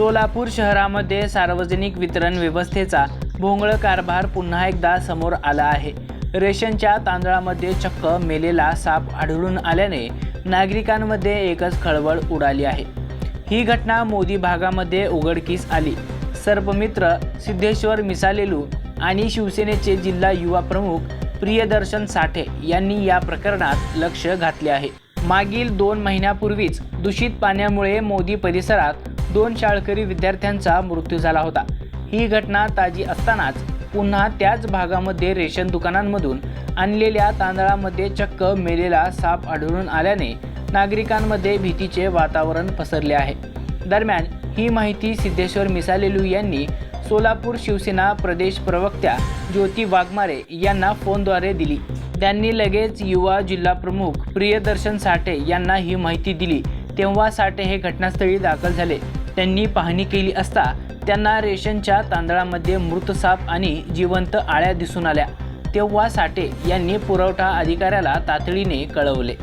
सोलापूर शहरामध्ये सार्वजनिक वितरण व्यवस्थेचा भोंगळ कारभार पुन्हा एकदा समोर आला आहे. रेशनच्या तांदळामध्ये चक्क मेलेला साप आढळून आल्याने नागरिकांमध्ये एकच खळबळ उडाली आहे. ही घटना मोदी भागामध्ये उघडकीस आली. सर्पमित्र सिद्धेश्वर मिसालेलू आणि शिवसेनेचे जिल्हा युवा प्रमुख प्रियदर्शन साठे यांनी या प्रकरणात लक्ष घातले आहे. मागील दोन महिन्यापूर्वीच दूषित पाण्यामुळे मोदी परिसरात दोन शाळकरी विद्यार्थ्यांचा मृत्यू झाला होता. ही घटना ताजी असतानाच पुन्हा त्याच भागामध्ये रेशन दुकानांमधून आणलेल्या तांदळामध्ये चक्क मेलेला साप आढळून आल्याने नागरिकांमध्ये भीतीचे वातावरण पसरले आहे. दरम्यान ही माहिती सिद्धेश्वर मिसालेलू यांनी सोलापूर शिवसेना प्रदेश प्रवक्त्या ज्योती वाघमारे यांना फोनद्वारे दिली. त्यांनी लगेच युवा जिल्हा प्रमुख प्रियदर्शन साठे यांना ही माहिती दिली. तेव्हा साठे हे घटनास्थळी दाखल झाले. त्यांनी पाहणी केली असता त्यांना रेशनच्या तांदळामध्ये मृत साप आणि जिवंत आळ्या दिसून आल्या. तेव्हा साठे यांनी पुरवठा अधिकाऱ्याला तातडीने कळवले.